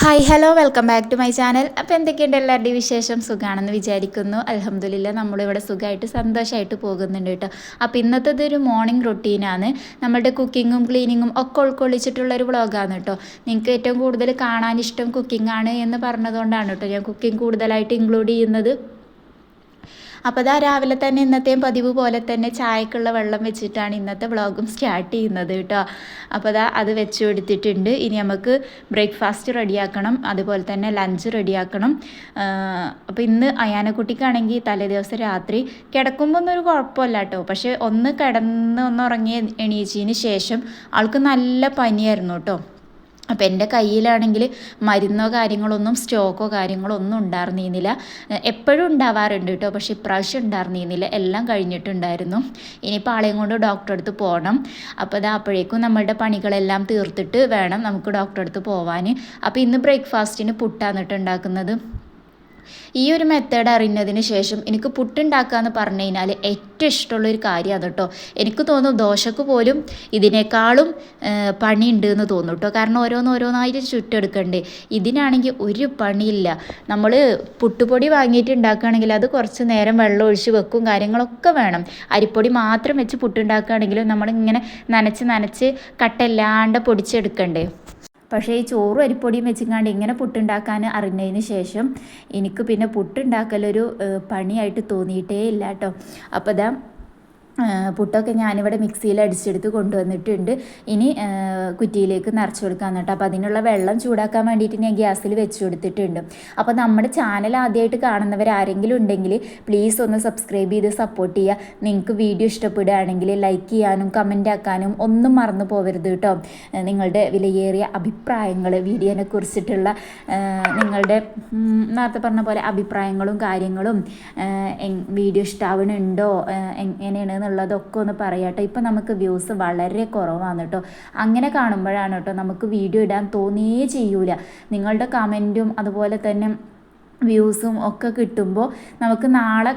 Hi hello welcome back to my channel അപ്പോൾ എന്തൊക്കെയുണ്ട് എല്ലാവരുടെയും വിശേഷം? സുഖമാണെന്ന് വിചാരിക്കുന്നു. അലഹമ്മദില്ല നമ്മളിവിടെ സുഖമായിട്ട് സന്തോഷമായിട്ട് പോകുന്നുണ്ട് കേട്ടോ. അപ്പോൾ ഇന്നത്തെ ഒരു മോർണിംഗ് റൊട്ടീനാണ് നമ്മളുടെ കുക്കിങ്ങും ക്ലീനിങ്ങും ഒക്കെ ഉൾക്കൊള്ളിച്ചിട്ടുള്ളൊരു വ്ളോഗാണ് കേട്ടോ. നിങ്ങൾക്ക് ഏറ്റവും കൂടുതൽ കാണാൻ ഇഷ്ടം കുക്കിംഗ് ആണ് എന്ന് പറഞ്ഞതുകൊണ്ടാണ് കേട്ടോ ഞാൻ കുക്കിംഗ് കൂടുതലായിട്ട് ഇൻക്ലൂഡ് ചെയ്യുന്നത്. അപ്പോൾ അതാ രാവിലെ തന്നെ ഇന്നത്തെയും പതിവ് പോലെ തന്നെ ചായക്കുള്ള വെള്ളം വെച്ചിട്ടാണ് ഇന്നത്തെ വ്ളോഗും സ്റ്റാർട്ട് ചെയ്യുന്നത് കേട്ടോ. അപ്പോൾ അതാ അത് വെച്ച് കൊടുത്തിട്ടുണ്ട്. ഇനി നമുക്ക് ബ്രേക്ക്ഫാസ്റ്റ് റെഡിയാക്കണം അതുപോലെ തന്നെ ലഞ്ച് റെഡിയാക്കണം. അപ്പോൾ ഇന്ന് അയാനക്കുട്ടിക്കാണെങ്കിൽ തലേ ദിവസം രാത്രി കിടക്കുമ്പോൾ ഒന്നും ഒരു കുഴപ്പമില്ല കേട്ടോ. പക്ഷേ ഒന്ന് കിടന്ന് ഒന്ന് ഉറങ്ങിയ എണീച്ചതിന് ശേഷം ആൾക്ക് നല്ല പനിയായിരുന്നു കേട്ടോ. അപ്പം എന്റെ കയ്യിലാണെങ്കിൽ മരുന്നോ കാര്യങ്ങളൊന്നും സ്റ്റോക്കോ കാര്യങ്ങളോ ഒന്നും ഉണ്ടായിരുന്നില്ല എപ്പോഴും ഉണ്ടാവാറുണ്ട് കേട്ടോ പക്ഷേ ഇപ്രാവശ്യം ഉണ്ടായിരുന്നില്ല എല്ലാം കഴിഞ്ഞിട്ടുണ്ടായിരുന്നു. ഇനിയിപ്പോൾ ആളെയും കൊണ്ട് ഡോക്ടറെ അടുത്ത് പോകണം അപ്പോൾ അത് അപ്പോഴേക്കും നമ്മളുടെ പണികളെല്ലാം തീർത്തിട്ട് വേണം നമുക്ക് ഡോക്ടറെ അടുത്ത് പോവാൻ അപ്പോൾ ഇന്ന് ബ്രേക്ക്ഫാസ്റ്റിന് പുട്ടാന്നിട്ട് ഉണ്ടാക്കുന്നത്. ഈ ഒരു മെത്തേഡ് അറിഞ്ഞതിന് ശേഷം എനിക്ക് പുട്ടുണ്ടാക്കുക എന്ന് പറഞ്ഞു കഴിഞ്ഞാൽ ഏറ്റവും ഇഷ്ടമുള്ളൊരു കാര്യമാണ് കേട്ടോ എനിക്ക് തോന്നും ദോശക്ക് പോലും ഇതിനേക്കാളും പണിയുണ്ട് എന്ന് തോന്നും കേട്ടോ കാരണം ഓരോന്നോരോന്നായിട്ട് ചുറ്റെടുക്കണ്ടേ ഇതിനാണെങ്കിൽ ഒരു പണിയില്ല. നമ്മൾ പുട്ടുപൊടി വാങ്ങിയിട്ട് ഉണ്ടാക്കുകയാണെങ്കിൽ അത് കുറച്ച് നേരം വെള്ളം ഒഴിച്ച് വെക്കും കാര്യങ്ങളൊക്കെ വേണം. അരിപ്പൊടി മാത്രം വെച്ച് പുട്ടുണ്ടാക്കുകയാണെങ്കിലും നമ്മളിങ്ങനെ നനച്ച് നനച്ച് കട്ടല്ലാണ്ട് പൊടിച്ചെടുക്കണ്ടേ? പക്ഷേ ഈ ചോറും അരിപ്പൊടിയും വെച്ചിങ്ങാണ്ട് ഇങ്ങനെ പുട്ടുണ്ടാക്കാൻ അറിഞ്ഞതിന് ശേഷം എനിക്ക് പിന്നെ പുട്ടുണ്ടാക്കലൊരു പണിയായിട്ട് തോന്നിയിട്ടേ ഇല്ല കേട്ടോ അപ്പോൾ ഇതാ പുട്ടൊക്കെ ഞാനിവിടെ മിക്സിയിൽ അടിച്ചെടുത്ത് കൊണ്ടുവന്നിട്ടുണ്ട്. ഇനി കുറ്റിയിലേക്ക് നിറച്ച് കൊടുക്കാൻ കേട്ടോ. അപ്പോൾ അതിനുള്ള വെള്ളം ചൂടാക്കാൻ വേണ്ടിയിട്ട് ഞാൻ ഗ്യാസിൽ വെച്ച് കൊടുത്തിട്ടുണ്ട്. അപ്പോൾ നമ്മുടെ ചാനൽ ആദ്യമായിട്ട് കാണുന്നവർ ആരെങ്കിലും ഉണ്ടെങ്കിൽ പ്ലീസ് ഒന്ന് സബ്സ്ക്രൈബ് ചെയ്ത് സപ്പോർട്ട് ചെയ്യുക. നിങ്ങൾക്ക് വീഡിയോ ഇഷ്ടപ്പെടുകയാണെങ്കിൽ ലൈക്ക് ചെയ്യാനും കമന്റ് ആക്കാനും ഒന്നും മറന്നു പോകരുത് കേട്ടോ. നിങ്ങളുടെ വിലയേറിയ അഭിപ്രായങ്ങൾ വീഡിയോനെ കുറിച്ചിട്ടുള്ള നിങ്ങളുടെ നേരത്തെ പറഞ്ഞ പോലെ അഭിപ്രായങ്ങളും കാര്യങ്ങളും വീഡിയോ ഇഷ്ടാവണുണ്ടോ എങ്ങനെയാണ് എന്നുള്ളതൊക്കെ ഒന്ന് പറയാട്ടോ. ഇപ്പം നമുക്ക് വ്യൂസ് വളരെ കുറവാണ് കേട്ടോ. അങ്ങനെ കാണുമ്പോഴാണ് കേട്ടോ നമുക്ക് വീഡിയോ ഇടാൻ തോന്നിയേ ചെയ്യൂല. നിങ്ങളുടെ കമന്റും അതുപോലെ തന്നെ വ്യൂസും ഒക്കെ കിട്ടുമ്പോൾ നമുക്ക് നാളെ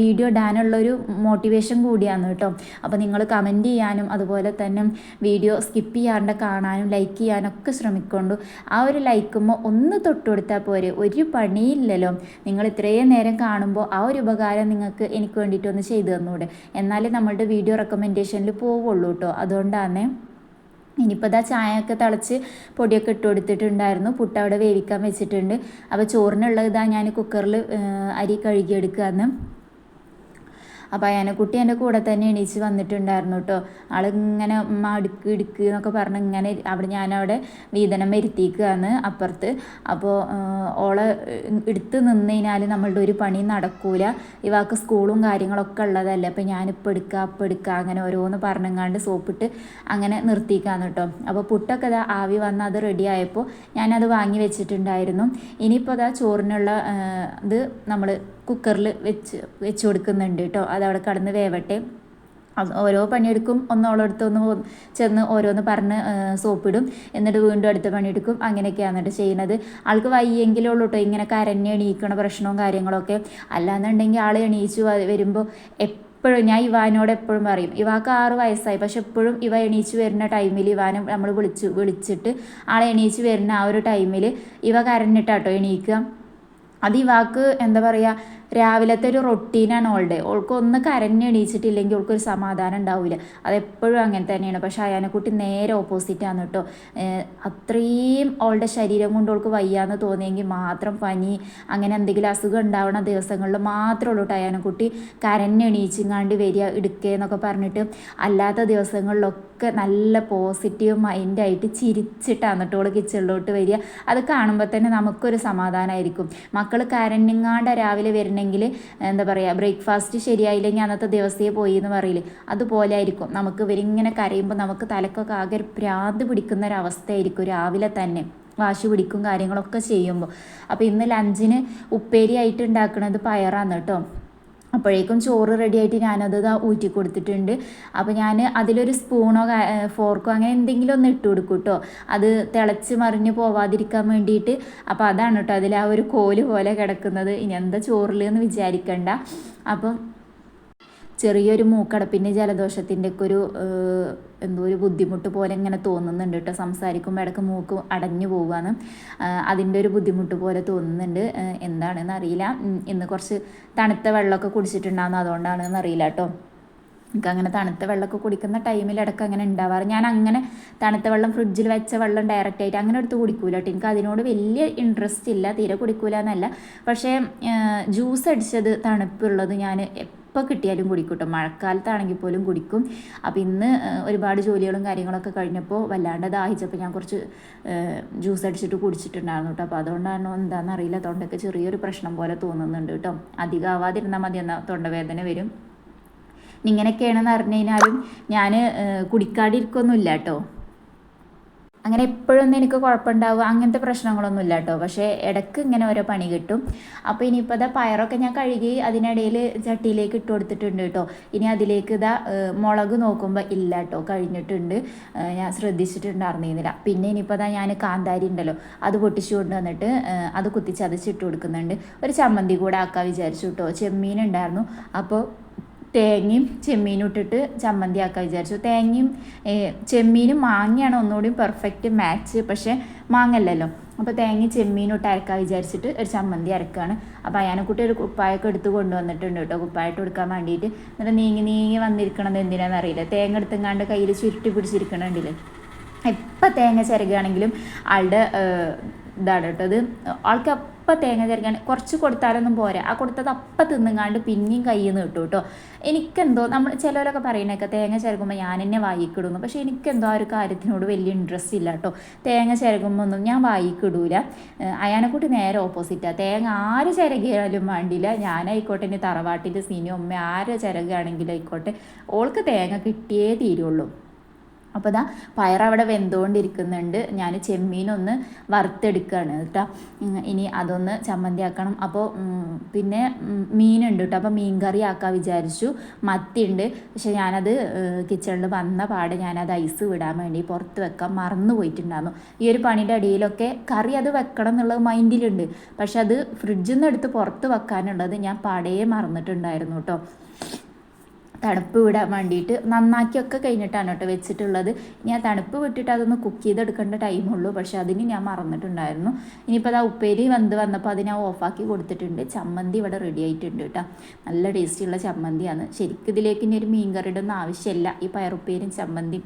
വീഡിയോ ഇടാനുള്ളൊരു മോട്ടിവേഷൻ കൂടിയാണ് കേട്ടോ. അപ്പോൾ നിങ്ങൾ കമന്റ് ചെയ്യാനും അതുപോലെ തന്നെ വീഡിയോ സ്കിപ്പ് ചെയ്യാണ്ട് കാണാനും ലൈക്ക് ചെയ്യാനും ഒക്കെ ശ്രമിക്കൊണ്ടു. ആ ഒരു ലൈക്കുമ്പോൾ ഒന്ന് തൊട്ട് കൊടുത്താൽ പോരെ ഒരു പണിയില്ലല്ലോ. നിങ്ങൾ ഇത്രയും നേരം കാണുമ്പോൾ ആ ഒരു ഉപകാരം നിങ്ങൾക്ക് എനിക്ക് വേണ്ടിയിട്ടൊന്ന് ചെയ്തു തന്നൂടെ. എന്നാലേ നമ്മളുടെ വീഡിയോ റെക്കമെൻഡേഷനിൽ പോവുള്ളൂ കേട്ടോ. അതുകൊണ്ടാണ് ഇനിയിപ്പോൾ ഇതാ ചായയൊക്കെ തിളച്ച് പൊടിയൊക്കെ ഇട്ട് കൊടുത്തിട്ടുണ്ടായിരുന്നു. പുട്ട് അവിടെ വേവിക്കാൻ വെച്ചിട്ടുണ്ട്. അപ്പോൾ ചോറിനുള്ളത് ഇതാ ഞാൻ കുക്കറിൽ അരി കഴുകിയെടുക്കുകയെന്ന് അപ്പോൾ അയാനക്കുട്ടി എന്റെ കൂടെ തന്നെ എണീച്ച് വന്നിട്ടുണ്ടായിരുന്നു കേട്ടോ ആളിങ്ങനെ മടുക്ക് ഇടുക്ക് എന്നൊക്കെ പറഞ്ഞ് ഇങ്ങനെ അവിടെ ഞാനവിടെ വീതനം വരുത്തിക്കുകയാണ് അപ്പുറത്ത്. അപ്പോൾ ഓളെ എടുത്ത് നിന്ന് കഴിഞ്ഞാൽ നമ്മളുടെ ഒരു പണി നടക്കൂല. ഇവാക്ക് സ്കൂളും കാര്യങ്ങളൊക്കെ ഉള്ളതല്ലേ. അപ്പോൾ ഞാനിപ്പോൾ എടുക്കുക അപ്പം എടുക്കുക അങ്ങനെ ഓരോന്ന് പറഞ്ഞങ്ങാണ്ട് സോപ്പിട്ട് അങ്ങനെ നിർത്തിക്കാന്ന് കേട്ടോ അപ്പോൾ പുട്ടൊക്കെ ഇതാ ആവി വന്ന് അത് റെഡി ആയപ്പോൾ ഞാനത് വാങ്ങി വെച്ചിട്ടുണ്ടായിരുന്നു. ഇനിയിപ്പോൾ അതാ ചോറിനുള്ള ഇത് നമ്മൾ കുക്കറിൽ വെച്ച് വെച്ച് കൊടുക്കുന്നുണ്ട് കേട്ടോ. അതവിടെ കടന്ന് വേവട്ടെ. ഓരോ പണിയെടുക്കും. ഒന്നോളടുത്ത് ഒന്ന് ചെന്ന് ഓരോന്ന് പറഞ്ഞ് സോപ്പിടും. എന്നിട്ട് വീണ്ടും അടുത്ത പണിയെടുക്കും. അങ്ങനെയൊക്കെയാണ് കേട്ടോ ചെയ്യുന്നത്. ആൾക്ക് വയ്യെങ്കിലേ ഉള്ളൂ കേട്ടോ ഇങ്ങനെ കരഞ്ഞ് എണീക്കണ പ്രശ്നവും കാര്യങ്ങളൊക്കെ. അല്ലാന്നുണ്ടെങ്കിൽ ആൾ എണീച്ചു വരുമ്പോൾ എപ്പോഴും ഞാൻ ഇവാനോട് എപ്പോഴും പറയും ഇവാക്ക് ആറ് വയസ്സായി. പക്ഷെ എപ്പോഴും ഇവ എണീച്ച് വരുന്ന ടൈമിൽ ഇവാനെ നമ്മൾ വിളിച്ചു വിളിച്ചിട്ട് ആളെ എണീച്ച് വരുന്ന ആ ഒരു ടൈമിൽ ഇവ കരഞ്ഞിട്ടാട്ടോ എണീക്കുക. അത് ഇവാക്ക് എന്താ പറയുക രാവിലത്തെ ഒരു റൊട്ടീനാണ് ഓൾഡേ ഓൾക്ക് ഒന്ന് കരഞ്ഞെണീച്ചിട്ടില്ലെങ്കിൽ ഓൾക്കൊരു സമാധാനം ഉണ്ടാവില്ല അതെപ്പോഴും അങ്ങനെ തന്നെയാണ്. പക്ഷെ അയാനെക്കുട്ടി നേരെ ഓപ്പോസിറ്റ് ആണ് കേട്ടോ അത്രയും ഓളുടെ ശരീരം കൊണ്ട് ഓൾക്ക് വയ്യാന്ന് തോന്നിയെങ്കിൽ മാത്രം പനി അങ്ങനെ എന്തെങ്കിലും അസുഖം ഉണ്ടാവുന്ന ദിവസങ്ങളിൽ മാത്രമേ ഉള്ളൂ കേട്ടോ അയാനെക്കുട്ടി കരഞ്ഞെണീച്ചിങ്ങാണ്ട് വരിക എടുക്കുക എന്നൊക്കെ പറഞ്ഞിട്ട് അല്ലാത്ത ദിവസങ്ങളിലൊക്കെ നല്ല പോസിറ്റീവ് മൈൻഡായിട്ട് ചിരിച്ചിട്ടാണ് കേട്ടോ ഓൾ കിച്ചണിലോട്ട് വരിക. അത് കാണുമ്പോൾ തന്നെ നമുക്കൊരു സമാധാനമായിരിക്കും മക്കൾ കരഞ്ഞിങ്ങാണ്ട് രാവിലെ വരുന്ന ഉണ്ടെങ്കിൽ എന്താ പറയുക ബ്രേക്ക്ഫാസ്റ്റ് ശരിയായില്ലെങ്കിൽ അന്നത്തെ ദിവസേ പോയി എന്ന് പറയില്ലേ അതുപോലെ ആയിരിക്കും. നമുക്ക് ഇവരിങ്ങനെ കരയുമ്പോൾ നമുക്ക് തലക്കൊക്കെ ആകെ പ്രാന്ത് പിടിക്കുന്ന ഒരു അവസ്ഥയായിരിക്കും രാവിലെ തന്നെ. വാശി പിടിക്കും കാര്യങ്ങളൊക്കെ ചെയ്യുമ്പോൾ. അപ്പോൾ ഇന്ന് ലഞ്ചിന് ഉപ്പേരി ആയിട്ട് ഉണ്ടാക്കുന്നത് പയറാണ് കേട്ടോ. അപ്പോഴേക്കും ചോറ് റെഡിയായിട്ട് ഞാനത് ഊറ്റി കൊടുത്തിട്ടുണ്ട്. അപ്പോൾ ഞാൻ അതിലൊരു സ്പൂണോ ഫോർക്കോ അങ്ങനെ എന്തെങ്കിലും ഒന്ന് ഇട്ട് കൊടുക്കും കേട്ടോ അത് തിളച്ച് മറിഞ്ഞ് പോവാതിരിക്കാൻ വേണ്ടിയിട്ട്. അപ്പോൾ അതാണ് കേട്ടോ അതിൽ ആ ഒരു കോൽ പോലെ കിടക്കുന്നത്. ഇനി എന്താ ചോറിൽ എന്ന് വിചാരിക്കണ്ട. അപ്പം ചെറിയൊരു മൂക്കടപ്പിന്റെ ജലദോഷത്തിന്റെ ഒക്കെ ഒരു എന്തോ ഒരു ബുദ്ധിമുട്ട് പോലെ ഇങ്ങനെ തോന്നുന്നുണ്ട് കേട്ടോ സംസാരിക്കുമ്പോൾ ഇടയ്ക്ക് മൂക്ക് അടഞ്ഞു പോവുകയാണ് അതിന്റെ ഒരു ബുദ്ധിമുട്ട് പോലെ തോന്നുന്നുണ്ട്. എന്താണെന്ന് അറിയില്ല. ഇന്ന് കുറച്ച് തണുത്ത വെള്ളമൊക്കെ കുടിച്ചിട്ടുണ്ടാകുന്നു അതുകൊണ്ടാണെന്ന് അറിയില്ല കേട്ടോ എനിക്ക് അങ്ങനെ തണുത്ത വെള്ളമൊക്കെ കുടിക്കുന്ന ടൈമിൽ ഇടയ്ക്ക് അങ്ങനെ ഉണ്ടാവാറ്. ഞാൻ അങ്ങനെ തണുത്ത വെള്ളം ഫ്രിഡ്ജിൽ വെച്ച വെള്ളം ഡയറക്റ്റ് ആയിട്ട് അങ്ങനെ എടുത്ത് കുടിക്കൂല കേട്ടോ എനിക്ക് അതിനോട് വലിയ ഇൻട്രസ്റ്റ് ഇല്ല. തീരെ കുടിക്കൂല എന്നല്ല. പക്ഷേ ജ്യൂസ് അടിച്ചത് തണുപ്പുള്ളത് ഞാൻ എപ്പോൾ കിട്ടിയാലും കുടിക്കൂട്ടോ. കേട്ടോ മഴക്കാലത്താണെങ്കിൽ പോലും കുടിക്കും. അപ്പോൾ ഇന്ന് ഒരുപാട് ജോലികളും കാര്യങ്ങളൊക്കെ കഴിഞ്ഞപ്പോൾ വല്ലാണ്ട് ദാഹിച്ചപ്പോൾ ഞാൻ കുറച്ച് ജ്യൂസ് അടിച്ചിട്ട് കുടിച്ചിട്ടുണ്ടായിരുന്നു കേട്ടോ. അപ്പോൾ അതുകൊണ്ടാണോ എന്താണെന്ന് അറിയില്ല. തൊണ്ടയ്ക്ക് ചെറിയൊരു പ്രശ്നം പോലെ തോന്നുന്നുണ്ട് കേട്ടോ. അധികം ആവാതിരുന്നാൽ മതി എന്നാൽ തൊണ്ടവേദന വരും. ഇങ്ങനെയൊക്കെയാണെന്ന് അറിഞ്ഞു കഴിഞ്ഞാലും ഞാൻ കുടിക്കാതിരിക്കൊന്നുമില്ല കേട്ടോ. അങ്ങനെ എപ്പോഴൊന്നും എനിക്ക് കുഴപ്പമുണ്ടാവുക അങ്ങനത്തെ പ്രശ്നങ്ങളൊന്നും ഇല്ല കേട്ടോ പക്ഷേ ഇടയ്ക്ക് ഇങ്ങനെ ഓരോ പണി കിട്ടും. അപ്പോൾ ഇനിയിപ്പോൾ ഇതാ പയറൊക്കെ ഞാൻ കഴുകി അതിനിടയിൽ ചട്ടിയിലേക്ക് ഇട്ട് കൊടുത്തിട്ടുണ്ട് കേട്ടോ. ഇനി അതിലേക്ക് ഇതാ മുളക് നോക്കുമ്പോൾ ഇല്ല കേട്ടോ കഴിഞ്ഞിട്ടുണ്ട് ഞാൻ ശ്രദ്ധിച്ചിട്ടുണ്ടായിരുന്നില്ല പിന്നെ ഇനിയിപ്പോൾ ഇതാ ഞാൻ കാന്താരി ഉണ്ടല്ലോ അത് പൊട്ടിച്ചു കൊണ്ടുവന്നിട്ട് അത് കുത്തിച്ചതച്ചിട്ട് കൊടുക്കുന്നുണ്ട്. ഒരു ചമ്മന്തി കൂടെ ആക്കാൻ വിചാരിച്ചു കേട്ടോ. ചെമ്മീൻ ഉണ്ടായിരുന്നു. അപ്പോൾ തേങ്ങയും ചെമ്മീനും ഇട്ടിട്ട് ചമ്മന്തി ആക്കാൻ വിചാരിച്ചു. തേങ്ങയും ചെമ്മീനും മാങ്ങയാണ് ഒന്നുകൂടി പെർഫെക്റ്റ് മാച്ച് പക്ഷേ മാങ്ങല്ലല്ലോ അപ്പോൾ തേങ്ങയും ചെമ്മീനും ഇട്ട് അരക്കാൻ വിചാരിച്ചിട്ട് ഒരു ചമ്മന്തി അരക്കുകയാണ് അപ്പോൾ അയാനെക്കുട്ടി ഒരു കുപ്പായൊക്കെ എടുത്ത് കൊണ്ടുവന്നിട്ടുണ്ട് കേട്ടോ. കുപ്പായിട്ട് കൊടുക്കാൻ വേണ്ടിയിട്ട്. എന്നിട്ട് നീങ്ങി നീങ്ങി വന്നിരിക്കണത് എന്തിനാണെന്ന് അറിയില്ല. തേങ്ങ എടുത്തെങ്ങാണ്ട് കയ്യിൽ ചുരുട്ടി പിടിച്ചിരിക്കണുണ്ടല്ലേ എപ്പോൾ തേങ്ങ ചിരകുകയാണെങ്കിലും ആളുടെ ഇതാണ് കേട്ടോ. അത് ആൾക്ക് അപ്പം തേങ്ങ ചിരകാൻ കുറച്ച് കൊടുത്താലൊന്നും പോരാ. ആ കൊടുത്തത് അപ്പം തിന്നുങ്ങാണ്ട് പിന്നെയും കയ്യിൽ നിന്ന് കിട്ടും കേട്ടോ എനിക്കെന്തോ നമ്മൾ ചിലവരൊക്കെ പറയണേക്കെ തേങ്ങ ചിരകുമ്പോൾ ഞാൻ എന്നെ വായിക്കിടുന്നു. പക്ഷേ എനിക്കെന്തോ ആ ഒരു കാര്യത്തിനോട് വലിയ ഇൻട്രസ്റ്റ് ഇല്ല കേട്ടോ തേങ്ങ ചിരകുമ്പോൾ ഒന്നും ഞാൻ വായിക്കിടൂല. അയാനെക്കൂട്ടി നേരെ ഓപ്പോസിറ്റാണ് തേങ്ങ ആര് ചിരകിയാലും വേണ്ടിയില്ല ഞാനായിക്കോട്ടെ ഇനി തറവാട്ടിന്റെ സിനിമ അമ്മ ആര് ചിരകുകയാണെങ്കിലും ആയിക്കോട്ടെ. ഓൾക്ക് തേങ്ങ കിട്ടിയേ തീരുള്ളൂ. അപ്പോൾ ഇതാ പയറവിടെ വെന്തുകൊണ്ടിരിക്കുന്നുണ്ട് ഞാൻ ചെമ്മീനൊന്ന് വറുത്തെടുക്കുകയാണ് കേട്ടോ. ഇനി അതൊന്ന് ചമ്മന്തി ആക്കണം അപ്പോൾ പിന്നെ മീനുണ്ട് കേട്ടോ. അപ്പോൾ മീൻ കറി ആക്കാൻ വിചാരിച്ചു. മത്തി മത്തിയുണ്ട്. പക്ഷെ ഞാനത് കിച്ചണിൽ വന്ന പാടെ ഞാനത് ഐസ് വിടാൻ വേണ്ടി പുറത്ത് വെക്കാൻ മറന്നു പോയിട്ടുണ്ടായിരുന്നു. ഈ ഒരു പണിയുടെ അടിയിലൊക്കെ കറി അത് വെക്കണം എന്നുള്ളത് മൈൻഡിലുണ്ട്. പക്ഷെ അത് ഫ്രിഡ്ജിൽ നിന്ന് എടുത്ത് പുറത്ത് വെക്കാനുള്ളത് ഞാൻ പാടേ മറന്നിട്ടുണ്ടായിരുന്നു കേട്ടോ. തണുപ്പ് വിടാൻ വേണ്ടിയിട്ട് നന്നാക്കിയൊക്കെ കഴിഞ്ഞിട്ടാണ് കേട്ടോ വെച്ചിട്ടുള്ളത്. ആ തണുപ്പ് വിട്ടിട്ട് അതൊന്ന് കുക്ക് ചെയ്തെടുക്കേണ്ട ടൈമുള്ളൂ പക്ഷെ അതിന് ഞാൻ മറന്നിട്ടുണ്ടായിരുന്നു. ഇനിയിപ്പോൾ അത് ആ ഉപ്പേരി വന്ന് വന്നപ്പോൾ അത് ഞാൻ ഓഫാക്കി കൊടുത്തിട്ടുണ്ട്. ചമ്മന്തി ഇവിടെ റെഡി ആയിട്ടുണ്ട് കേട്ടോ. നല്ല ടേസ്റ്റിയുള്ള ചമ്മന്തിയാണ്. ശരിക്കും ഇതിലേക്ക് ഇനി ഒരു മീൻ കറിയുടെ ഒന്നും ആവശ്യമില്ല. ഈ പയറുപ്പേരും ചമ്മന്തി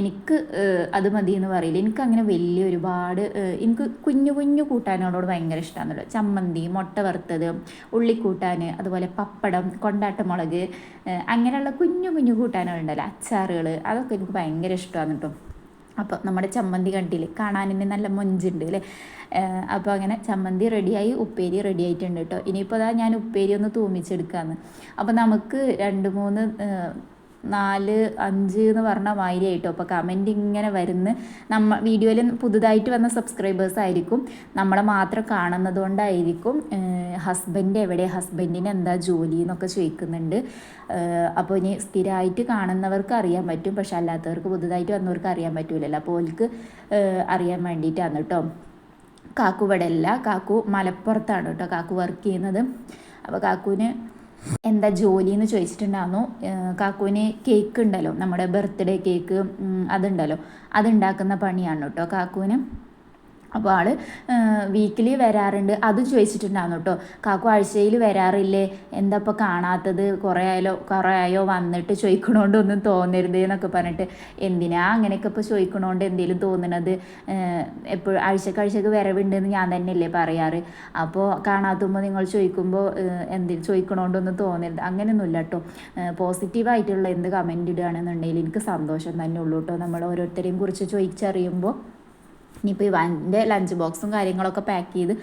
എനിക്ക് അത് മതി എന്ന് പറയില്ല. എനിക്ക് അങ്ങനെ വലിയ ഒരുപാട് എനിക്ക് കുഞ്ഞു കുഞ്ഞു കൂട്ടാനോടോട് ഭയങ്കര ഇഷ്ടമാണല്ലോ ചമ്മന്തി മുട്ട വറുത്തത് ഉള്ളിക്കൂട്ടാൻ അതുപോലെ പപ്പടം കൊണ്ടാട്ടമുളക് മുളക് അങ്ങനെയുള്ള കുഞ്ഞു കുഞ്ഞു കൂട്ടാനുകളുണ്ടല്ലോ. അച്ചാറുകൾ അതൊക്കെ എനിക്ക് ഭയങ്കര ഇഷ്ടമാണ് കേട്ടോ. അപ്പോൾ നമ്മുടെ ചമ്മന്തി കണ്ടില്ലേ? കാണാൻ തന്നെ നല്ല മൊഞ്ചുണ്ട് അല്ലേ? അപ്പോൾ അങ്ങനെ ചമ്മന്തി റെഡിയായി ഉപ്പേരി റെഡി ആയിട്ടുണ്ട് കേട്ടോ. ഇനിയിപ്പോൾ അതാ ഞാൻ ഉപ്പേരി ഒന്ന് തൂമിച്ചെടുക്കാമെന്ന് അപ്പോൾ നമുക്ക് രണ്ട് മൂന്ന് നാല് അഞ്ച് എന്ന് പറഞ്ഞ മാതിരി ആയിട്ടോ. അപ്പോൾ കമന്റ് ഇങ്ങനെ വരുന്ന. നമ്മ വീഡിയോയിൽ പുതുതായിട്ട് വന്ന സബ്സ്ക്രൈബേഴ്സ് ആയിരിക്കും. നമ്മളെ മാത്രം കാണുന്നത് കൊണ്ടായിരിക്കും. ഹസ്ബൻഡ് എവിടെ? ഹസ്ബൻഡിന് എന്താ ജോലി എന്നൊക്കെ ചോദിക്കുന്നുണ്ട്. അപ്പോൾ ഇനി സ്ഥിരമായിട്ട് കാണുന്നവർക്ക് അറിയാൻ പറ്റും. പക്ഷെ അല്ലാത്തവർക്ക് പുതുതായിട്ട് വന്നവർക്ക് അറിയാൻ പറ്റൂലല്ലോ. അപ്പോൾ ഓൽക്ക് അറിയാൻ വേണ്ടിയിട്ടാണ് കേട്ടോ കാക്കു ഇവിടെ അല്ല. കാക്കു മലപ്പുറത്താണ് കേട്ടോ കാക്കു വർക്ക് ചെയ്യുന്നത്. അപ്പോൾ കാക്കുവിന് എന്താ ജോലി എന്ന് ചോദിച്ചിട്ടുണ്ടായിരുന്നു കാക്കുവിന് കേക്ക് ഉണ്ടല്ലോ. നമ്മുടെ ബർത്ത്ഡേ കേക്ക് അതുണ്ടല്ലോ. അതുണ്ടാക്കുന്ന പണിയാണ് കേട്ടോ കാക്കുവിന്? അപ്പോൾ ആൾ വീക്കിലി വരാറുണ്ട്. അതും ചോദിച്ചിട്ടുണ്ടായിരുന്നു കേട്ടോ കാക്കു ആഴ്ചയിൽ വരാറില്ലേ? എന്താ ഇപ്പോൾ കാണാത്തത്? കുറേ ആയാലോ കുറേ ആയോ വന്നിട്ട് ചോദിക്കണോണ്ടൊന്നും തോന്നരുത് എന്നൊക്കെ പറഞ്ഞിട്ട്. എന്തിനാ അങ്ങനെയൊക്കെ ഇപ്പോൾ ചോദിക്കണോണ്ട് എന്തെങ്കിലും തോന്നണത്? എപ്പോഴും ആഴ്ചക്ക് ആഴ്ചക്ക് വരവുണ്ടെന്ന് ഞാൻ തന്നെയല്ലേ പറയാറ്. അപ്പോൾ കാണാത്തുമ്പോൾ നിങ്ങൾ ചോദിക്കുമ്പോൾ എന്തെങ്കിലും ചോദിക്കണോണ്ടൊന്നും തോന്നരുത്. അങ്ങനെയൊന്നുമില്ല കേട്ടോ പോസിറ്റീവായിട്ടുള്ള എന്ത് കമന്റ് ഇടുകയാണെന്നുണ്ടെങ്കിൽ എനിക്ക് സന്തോഷം തന്നെ ഉള്ളൂ കേട്ടോ നമ്മൾ ഓരോരുത്തരെയും കുറിച്ച് ചോദിച്ചറിയുമ്പോൾ ഇനിയിപ്പോൾ ഇവാന്റെ ലഞ്ച് ബോക്സും കാര്യങ്ങളൊക്കെ പാക്ക് ചെയ്ത്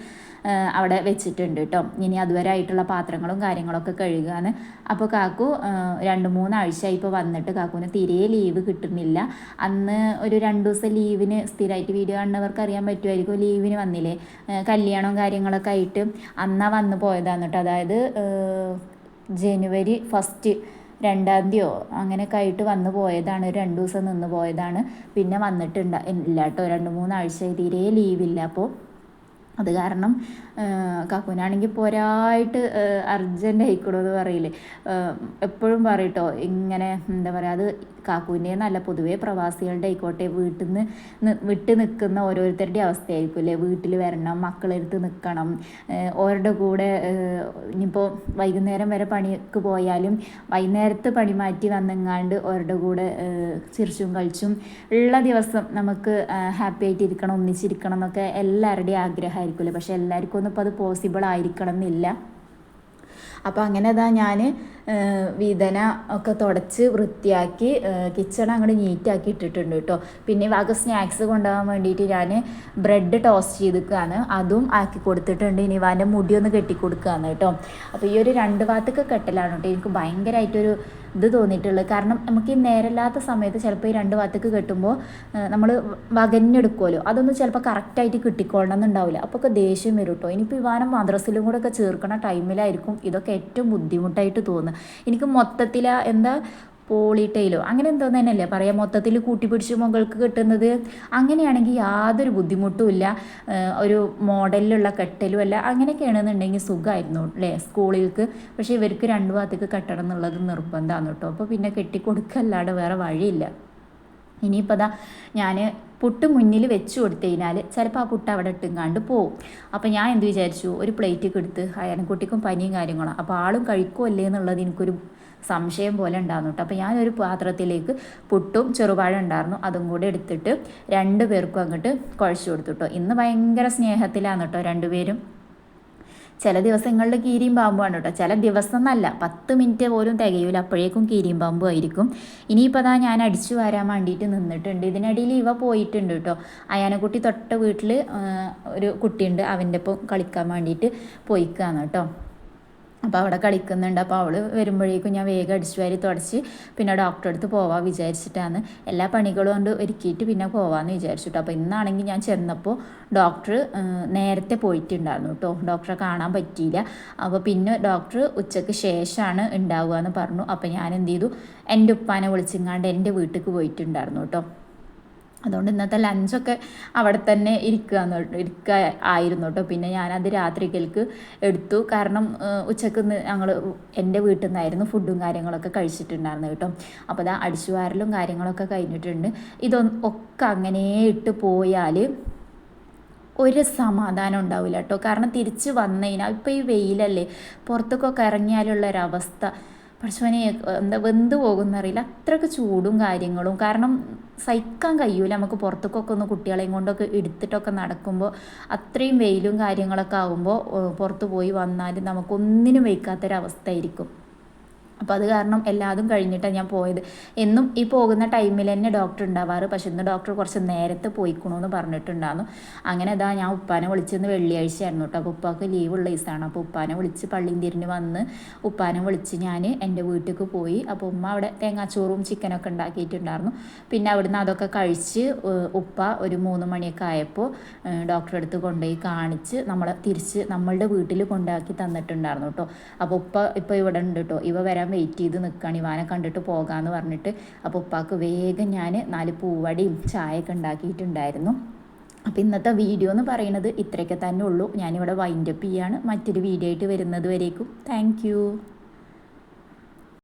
അവിടെ വെച്ചിട്ടുണ്ട് കേട്ടോ ഇനി അതുവരെ ആയിട്ടുള്ള പാത്രങ്ങളും കാര്യങ്ങളൊക്കെ കഴുകാന്ന്. അപ്പോൾ കാക്കു രണ്ട് മൂന്നാഴ്ചയായി ഇപ്പോൾ വന്നിട്ട് കാക്കുവിന് തീരെ ലീവ് കിട്ടുന്നില്ല. അന്ന് ഒരു രണ്ട് ദിവസം ലീവിന് സ്ഥിരമായിട്ട് വീഡിയോ കാണുന്നവർക്ക് അറിയാൻ പറ്റുമായിരിക്കും. ലീവിന് വന്നില്ലേ? കല്യാണം കാര്യങ്ങളൊക്കെ ആയിട്ട് അന്നാ വന്ന് പോയതാണ് കേട്ടോ അതായത് ജനുവരി ഫസ്റ്റ് രണ്ടാം തീയതിയോ അങ്ങനെയൊക്കെ ആയിട്ട് വന്നു പോയതാണ്. രണ്ട് ദിവസം നിന്ന് പോയതാണ്. പിന്നെ വന്നിട്ടുണ്ട്. ഇല്ല കേട്ടോ രണ്ട് മൂന്നാഴ്ച തീരെ ലീവില്ല അപ്പോൾ അത് കാരണം കാക്കൂനാണെങ്കിൽ പോരായിട്ട് അർജന്റ് ആയിക്കോളൂ എന്ന് പറയില്ലേ? എപ്പോഴും പറയട്ടോ ഇങ്ങനെ എന്താ പറയുക അത് കാക്കൂന്റെ നല്ല പൊതുവേ പ്രവാസികളുടെ ആയിക്കോട്ടെ വീട്ടിൽ നിന്ന് വിട്ട് നിൽക്കുന്ന ഓരോരുത്തരുടെ അവസ്ഥയായിരിക്കും അല്ലേ? വീട്ടിൽ വരണം മക്കളെടുത്ത് നിൽക്കണം ഓരുടെ കൂടെ ഇനിയിപ്പോൾ വൈകുന്നേരം വരെ പണിക്ക് പോയാലും വൈകുന്നേരത്ത് പണി മാറ്റി വന്നെങ്ങാണ്ട് ഓരുടെ കൂടെ ചിരിച്ചും കളിച്ചും ഉള്ള ദിവസം നമുക്ക് ഹാപ്പി ആയിട്ടിരിക്കണം ഒന്നിച്ചിരിക്കണം എന്നൊക്കെ എല്ലാവരുടെയും ആഗ്രഹമായിരിക്കുമല്ലോ പക്ഷേ എല്ലാവർക്കും ഒന്നും ഇപ്പോൾ അത് പോസിബിൾ ആയിരിക്കണം എന്നില്ല. അപ്പോൾ അങ്ങനെ അതാ ഞാൻ വീതന ഒക്കെ തുടച്ച് വൃത്തിയാക്കി കിച്ചൺ അങ്ങോട്ട് നീറ്റാക്കി ഇട്ടിട്ടുണ്ട് കേട്ടോ പിന്നെ വക സ്നാക്സ് കൊണ്ടുപോകാൻ വേണ്ടിയിട്ട് ഞാൻ ബ്രെഡ് ടോസ്റ്റ് ചെയ്തിക്കുകയാണ് അതും ആക്കി കൊടുത്തിട്ടുണ്ട്. ഇനി വാന്റെ മുടിയൊന്ന് കെട്ടി കൊടുക്കുകയാണ് കേട്ടോ അപ്പോൾ ഈ ഒരു രണ്ട് ഭാഗത്തൊക്കെ കെട്ടലാണ് കേട്ടോ എനിക്ക് ഭയങ്കരമായിട്ടൊരു ഇത് തോന്നിയിട്ടുള്ളത്. കാരണം നമുക്ക് ഈ നേരല്ലാത്ത സമയത്ത് ചിലപ്പോൾ ഈ രണ്ട് ഭാഗത്തേക്ക് കെട്ടുമ്പോൾ നമ്മൾ വകഞ്ഞെടുക്കുമല്ലോ അതൊന്നും ചിലപ്പോൾ കറക്റ്റായിട്ട് കിട്ടിക്കൊള്ളണം എന്നുണ്ടാവില്ല. അപ്പോൾ ഒക്കെ ദേഷ്യം വരും കേട്ടോ ഇനിയിപ്പോൾ വിമാനം മദ്രസിലും കൂടെ ഒക്കെ ചേർക്കണ ടൈമിലായിരിക്കും ഇതൊക്കെ ഏറ്റവും ബുദ്ധിമുട്ടായിട്ട് തോന്നുന്നത് എനിക്ക് മൊത്തത്തിൽ എന്താ പോളിട്ടയിലോ അങ്ങനെ എന്തോ തന്നെയല്ലേ പറയാം മൊത്തത്തിൽ കൂട്ടിപ്പിടിച്ച് മുകൾക്ക് കിട്ടുന്നത്. അങ്ങനെയാണെങ്കിൽ യാതൊരു ബുദ്ധിമുട്ടും ഇല്ല. ഒരു മോഡലിലുള്ള കെട്ടലും അല്ല. അങ്ങനെയൊക്കെയാണെന്നുണ്ടെങ്കിൽ സുഖമായിരുന്നു അല്ലേ സ്കൂളിലേക്ക് പക്ഷേ ഇവർക്ക് രണ്ട് ഭാഗത്തേക്ക് കെട്ടണം എന്നുള്ളത് നിർബന്ധമാണ് കേട്ടോ. അപ്പോൾ പിന്നെ കെട്ടിക്കൊടുക്കല്ലാതെ വേറെ വഴിയില്ല. ഇനിയിപ്പോൾ അതാ ഞാൻ പുട്ട് മുന്നിൽ വെച്ച് കൊടുത്തു കഴിഞ്ഞാൽ ചിലപ്പോൾ ആ പുട്ട് അവിടെ ഇട്ടുങ്ങാണ്ട് പോവും. അപ്പോൾ ഞാൻ എന്ത് വിചാരിച്ചു? ഒരു പ്ലേറ്റ് എടുത്ത് അയനക്കുട്ടിക്കും പനിയും കാര്യങ്ങളും. അപ്പോൾ ആളും കഴിക്കുമല്ലേ എന്നുള്ളത് എനിക്കൊരു സംശയം പോലെ ഉണ്ടായിരുന്നു കേട്ടോ. അപ്പോൾ ഞാനൊരു പാത്രത്തിലേക്ക് പുട്ടും ചെറുപഴം ഉണ്ടായിരുന്നു. അതും കൂടെ എടുത്തിട്ട് രണ്ട് പേർക്കും അങ്ങോട്ട് കുഴച്ചു കൊടുത്തു കേട്ടോ. ഇന്ന് ഭയങ്കര സ്നേഹത്തിലാണ് കേട്ടോ രണ്ടുപേരും. ചില ദിവസങ്ങളിൽ കീരിയും പാമ്പുമാണ് കേട്ടോ. ചില ദിവസം എന്നല്ല പത്ത് മിനിറ്റ് പോലും തികയൂല. അപ്പോഴേക്കും കീരിയും പാമ്പും ആയിരിക്കും. ഇനിയിപ്പോൾ അതാ ഞാൻ അടിച്ചു വരാൻ വേണ്ടിയിട്ട് നിന്നിട്ടുണ്ട്. ഇതിനിടയിൽ ഇവ പോയിട്ടുണ്ട് കേട്ടോ. അയാനക്കുട്ടി തൊട്ട വീട്ടിൽ ഒരു കുട്ടിയുണ്ട്. അവന്റെ ഒപ്പം കളിക്കാൻ വേണ്ടിയിട്ട് പോയിക്കാന്ന് കേട്ടോ. അപ്പോൾ അവിടെ കളിക്കുന്നുണ്ട്. അപ്പോൾ അവൾ വരുമ്പോഴേക്കും ഞാൻ വേഗം അടിച്ചു വാരി തുടച്ച് പിന്നെ ഡോക്ടറെ അടുത്ത് പോവാൻ വിചാരിച്ചിട്ടാണ്. എല്ലാ പണികളും കൊണ്ട് ഒരുക്കിയിട്ട് പിന്നെ പോവാമെന്ന് വിചാരിച്ചിട്ടു. അപ്പോൾ ഇന്നാണെങ്കിൽ ഞാൻ ചെന്നപ്പോൾ ഡോക്ടർ നേരത്തെ പോയിട്ടുണ്ടായിരുന്നു കേട്ടോ ഡോക്ടറെ കാണാൻ പറ്റിയില്ല. അപ്പോൾ പിന്നെ ഡോക്ടർ ഉച്ചയ്ക്ക് ശേഷമാണ് ഉണ്ടാവുക എന്ന് പറഞ്ഞു. അപ്പോൾ ഞാൻ എന്ത് ചെയ്തു? എന്റെ ഉപ്പാനെ വിളിച്ചിങ്ങാണ്ട് എന്റെ വീട്ടിലേക്ക് പോയിട്ടുണ്ടായിരുന്നു കേട്ടോ അതുകൊണ്ട് ഇന്നത്തെ ലഞ്ചൊക്കെ അവിടെ തന്നെ ഇരിക്കുക ഇരിക്കുക ആയിരുന്നു കേട്ടോ. പിന്നെ ഞാനത് രാത്രികൾക്ക് എടുത്തു. കാരണം ഉച്ചയ്ക്ക് ഞങ്ങൾ എന്റെ വീട്ടിൽ നിന്നായിരുന്നു ഫുഡും കാര്യങ്ങളൊക്കെ കഴിച്ചിട്ടുണ്ടായിരുന്നു കേട്ടോ. അപ്പോൾ അതാ അടിച്ചുവാരലും കാര്യങ്ങളൊക്കെ കഴിഞ്ഞിട്ടുണ്ട്. ഇതൊന്ന് ഒക്കെ അങ്ങനെ ഇട്ട് പോയാൽ ഒരു സമാധാനം ഉണ്ടാവില്ല കേട്ടോ. കാരണം തിരിച്ച് വന്നു കഴിഞ്ഞാൽ ഇപ്പോൾ ഈ വെയിലല്ലേ പുറത്തൊക്കെ ഇറങ്ങിയാലുള്ളൊരവസ്ഥ. പഠിച്ചവനെ എന്താ വെന്ത് പോകുന്നറിയില്ല അത്രയ്ക്ക് ചൂടും കാര്യങ്ങളും. കാരണം സഹിക്കാൻ കഴിയൂല നമുക്ക് പുറത്തേക്കൊക്കെ ഒന്ന് കുട്ടികളെയും കൊണ്ടൊക്കെ എടുത്തിട്ടൊക്കെ നടക്കുമ്പോൾ അത്രയും വെയിലും കാര്യങ്ങളൊക്കെ ആകുമ്പോൾ പുറത്ത് പോയി വന്നാൽ നമുക്കൊന്നിനും വയ്ക്കാത്തൊരവസ്ഥ ആയിരിക്കും അപ്പോൾ അത് കാരണം എല്ലാതും കഴിഞ്ഞിട്ടാണ് ഞാൻ പോയത്. എന്നും ഈ പോകുന്ന ടൈമിൽ തന്നെ ഡോക്ടർ ഉണ്ടാവാറ്. പക്ഷെ ഇന്ന് ഡോക്ടർ കുറച്ച് നേരത്തെ പോയിക്കണമെന്ന് പറഞ്ഞിട്ടുണ്ടായിരുന്നു അങ്ങനെ അതാ ഞാൻ ഉപ്പാനെ വിളിച്ചെന്ന് വെള്ളിയാഴ്ചയായിരുന്നു കേട്ടോ. അപ്പോൾ ഉപ്പാക്ക് ലീവുള്ള ദിവസമാണ് അപ്പോൾ ഉപ്പാനെ വിളിച്ച് പള്ളിയും തിരിഞ്ഞ് വന്ന് ഉപ്പാനെ വിളിച്ച് ഞാൻ എന്റെ വീട്ടിലേക്ക് പോയി. അപ്പോൾ ഉമ്മ അവിടെ തേങ്ങാച്ചോറും ചിക്കനൊക്കെ ഉണ്ടാക്കിയിട്ടുണ്ടായിരുന്നു. പിന്നെ അവിടുന്ന് അതൊക്കെ കഴിച്ച് ഉപ്പ ഒരു മൂന്ന് മണിയൊക്കെ ആയപ്പോൾ ഡോക്ടറെ അടുത്ത് കൊണ്ടുപോയി കാണിച്ച് നമ്മളെ തിരിച്ച് നമ്മളുടെ വീട്ടിൽ കൊണ്ടാക്കി തന്നിട്ടുണ്ടായിരുന്നു കേട്ടോ. അപ്പോൾ ഉപ്പ ഇപ്പോൾ ഇവിടെ ഉണ്ട് കേട്ടോ. ഇവ വരാൻ വെയിറ്റ് ചെയ്ത് നിൽക്കുകയാണ് ഇവാനെ കണ്ടിട്ട് പോകാമെന്ന് പറഞ്ഞിട്ട് അപ്പോൾ ഉപ്പാക്ക് വേഗം ഞാൻ നാല് പൂവടിയും ചായയൊക്കെ ഉണ്ടാക്കിയിട്ടുണ്ടായിരുന്നു. അപ്പോൾ ഇന്നത്തെ വീഡിയോ എന്ന് പറയുന്നത് ഇത്രയൊക്കെ തന്നെ ഉള്ളൂ. ഞാനിവിടെ വൈൻഡപ്പ് ചെയ്യാണ്. മറ്റൊരു വീഡിയോ ആയിട്ട് വരുന്നത് വരേക്കും. താങ്ക്